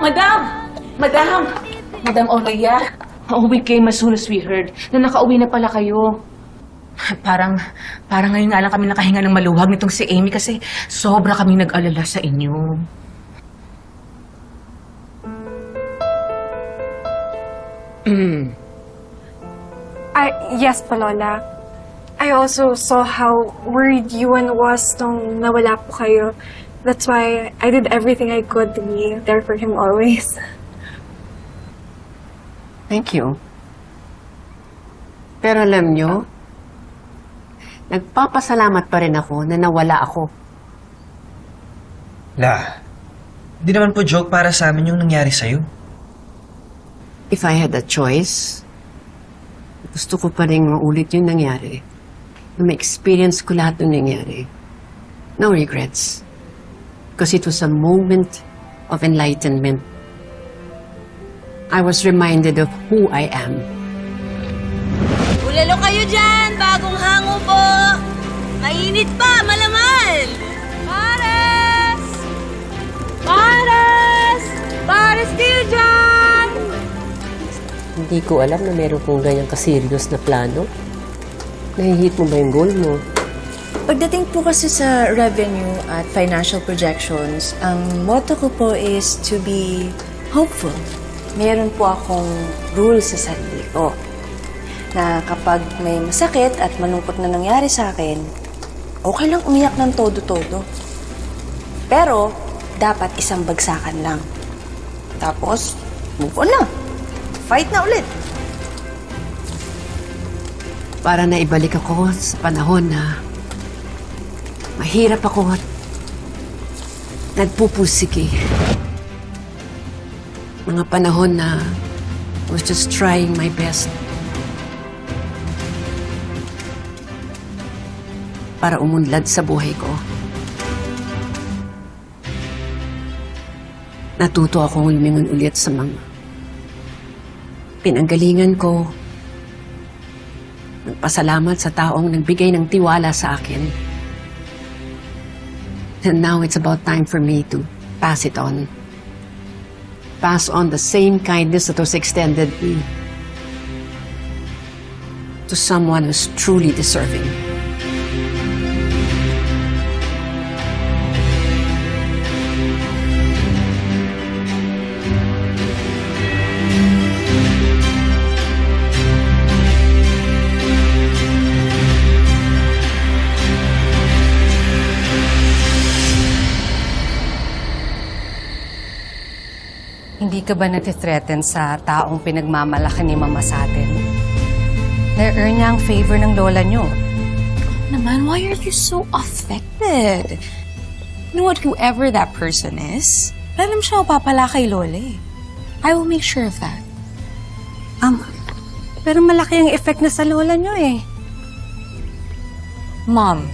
Madam! Madam! Madam Olaya, we came as soon as we heard na nakauwi na pala kayo. Parang, parang ngayon nga lang kami nakahinga ng maluwag nitong si Amy kasi sobra kami nag-alala sa inyo. I, yes po, Lola. I also saw how worried Yuan was nung nawala po kayo. That's why I did everything I could to be there for him always. Thank you. Pero alam nyo, nagpapasalamat pa rin ako na nawala ako. La, di naman po joke para sa amin yung nangyari sa'yo. If I had a choice, gusto ko pa rin maulit yung nangyari. Na ma-experience ko lahat ng nangyari. No regrets. Because it was a moment of enlightenment. I was reminded of who I am. Bulalo kayo dyan! Bagong hango po! Mainit pa! Malaman! Pares! Pares! Pares kayo dyan! Hindi ko alam na meron kong ganyang kaserious na plano. Nahihit mo ba yung goal mo? Pagdating po kasi sa revenue at financial projections, ang motto ko po is to be hopeful. Meron po akong rule sa sarili ko na kapag may masakit at malungkot na nangyari sa akin, okay lang umiyak ng todo-todo. Pero, dapat isang bagsakan lang. Tapos, move on na. Fight na ulit. Para na ibalik ako sa panahon na mahirap ako at nagpupusiki. Mga panahon na I was just trying my best para umunlad sa buhay ko. Natuto akong lumingon ulit sa mga pinanggalingan ko, Nagpasalamat sa taong nagbigay ng tiwala sa akin. And now it's about time for me to pass it on. Pass on the same kindness that was extended to someone who's truly deserving. Ka ba natithreaten sa taong pinagmamalaki ni Mama sa atin? Na-earn niya ang favor ng lola niyo. Naman, why are you so affected? You know what, whoever that person is, alam siya mapapala kay Lola eh. I will make sure of that. Um, pero malaki ang effect na sa lola niyo eh. Mom,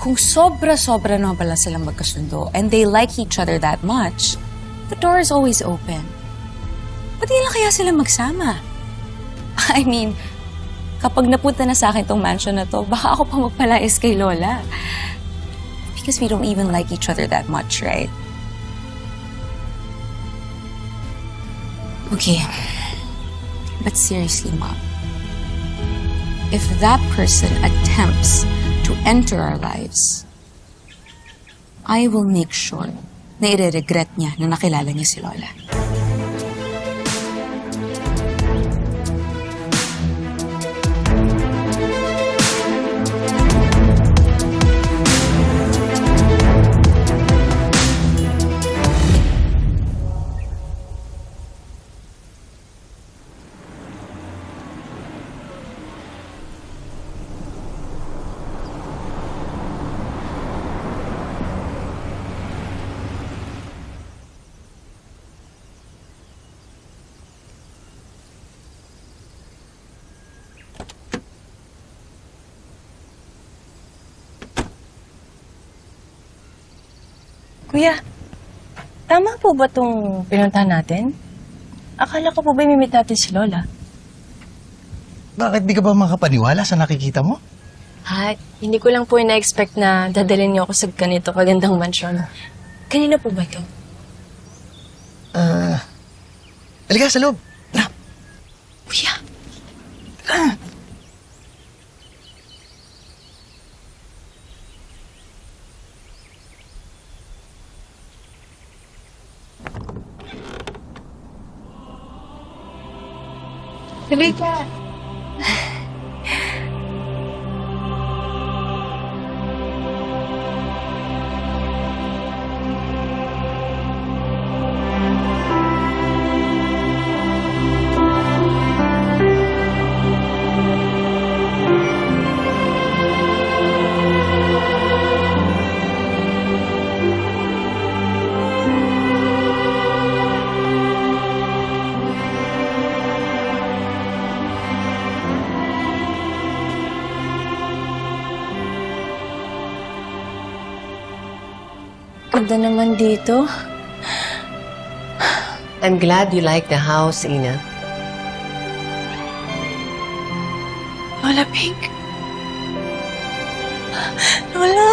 kung sobra-sobra naman pala silang magkasundo and they like each other that much, the door is always open. Ba't di lang kaya sila magsama? I mean, kapag napunta na sa akin tong mansion na to, baka ako pa magpalais kay Lola. Because we don't even like each other that much, right? Okay. But seriously, Mom, if that person attempts to enter our lives, I will make sure na i-regret niya na nakilala niya si Lola. Kuya, tama po ba itong pinuntahan natin? Akala ko po ba imimit natin si Lola? Bakit di ka ba makapaniwala sa nakikita mo? Ha, hindi ko lang po ina-expect na dadalhin niyo ako sa ganito kagandang mansyon. Kanina po ba ito? Ah, halika sa loob. Halika. Ganda naman dito. I'm glad you like the house, Ina. Lola Pink. Lola.